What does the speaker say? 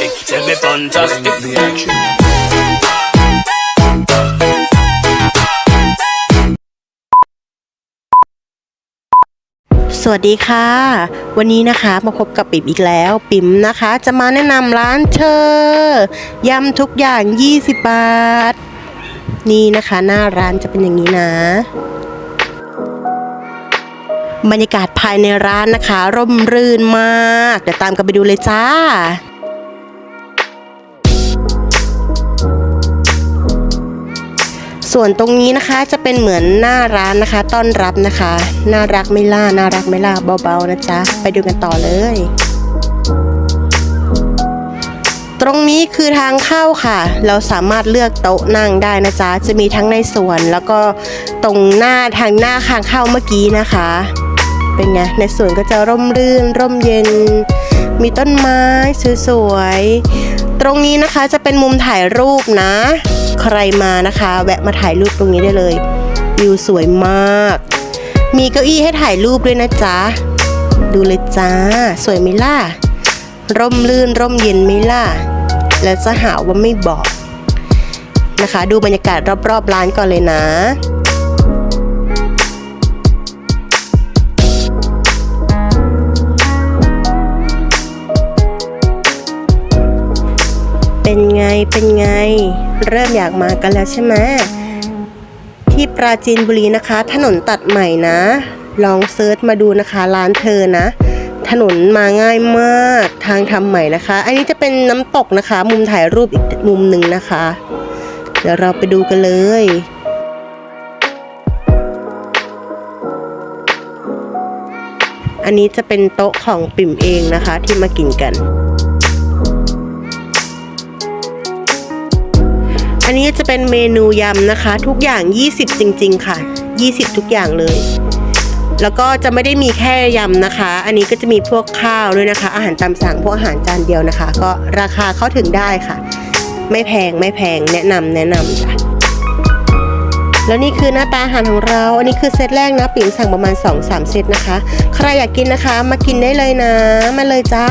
fantastic. Tell me fantastic. The action. สวัสดีค่ะ วันนี้นะคะมาพบกับปิ่มอีกแล้ว ปิ่มนะคะ จะมาแนะนำร้านเชอร์ยำทุกอย่าง 20 บาท นี่นะคะ หน้าร้านจะเป็นอย่างนี้นะ บรรยากาศภายในร้านนะคะ ร่มรื่นมาก เดี๋ยวตามกันไปดูเลยจ้า ส่วนตรงนี้นะคะจะเป็นเหมือนหน้าร้านนะคะ ต้อนรับนะคะ น่ารักไม่ล่าน่ารักไม่ล่าเบาๆนะจ๊ะไปดูกันต่อเลย ตรงนี้คือทางเข้าค่ะ เราสามารถเลือกโต๊ะนั่งได้นะจ๊ะจะมีทั้งในสวนแล้วก็ตรงหน้าทางหน้าข้างเข้าเมื่อกี้นะคะ เป็นไงในสวนก็จะร่มรื่น ร่มเย็น มีต้นไม้สวยๆตรงนี้นะคะจะเป็นมุมถ่ายรูปนะ ใครมานะคะ แวะมาถ่ายรูปตรงนี้ได้เลยวิวสวยมาก มีเก้าอี้ให้ถ่ายรูปด้วยนะจ๊ะ ดูเลยจ้า สวยไหมล่ะ ร่มลื่นร่มเย็นไหมล่ะ แล้วจะหาว่าไม่บอกนะคะ ดูบรรยากาศรอบๆร้านก่อนเลยนะ เป็นไงเป็นไง เริ่มอยากมากันแล้วใช่ไหมที่ปราจีนบุรีนะคะ ถนนตัดใหม่นะ ลองเซิร์ชมาดูนะคะร้านเธอนะ ถนนมาง่ายมากทางทำใหม่นะคะ อันนี้จะเป็นน้ำตกนะคะ มุมถ่ายรูปอีกมุมหนึ่งนะคะ เดี๋ยวเราไปดูกันเลยอันนี้จะเป็นโต๊ะของปิ่มเองนะคะที่มากินกัน อันนี้จะเป็นเมนูยำนะคะ ทุกอย่าง 20 จริง ๆ ค่ะ 20 ทุกอย่างเลย แล้วก็จะไม่ได้มีแค่ยำนะคะ อันนี้ก็จะมีพวกข้าวด้วยนะคะ อาหารตามสั่งพวกอาหารจานเดียวนะคะ ก็ราคาเข้าถึงได้ค่ะ ไม่แพงไม่แพงแนะนำแนะนำจ้ะแล้วนี่คือหน้าตาอาหารของเรา อันนี้คือเซตแรกนะปิ่มสั่งประมาณ 2-3 เซตนะคะ ใครอยากกินนะคะ มากินได้เลยนะ มาเลยจ้า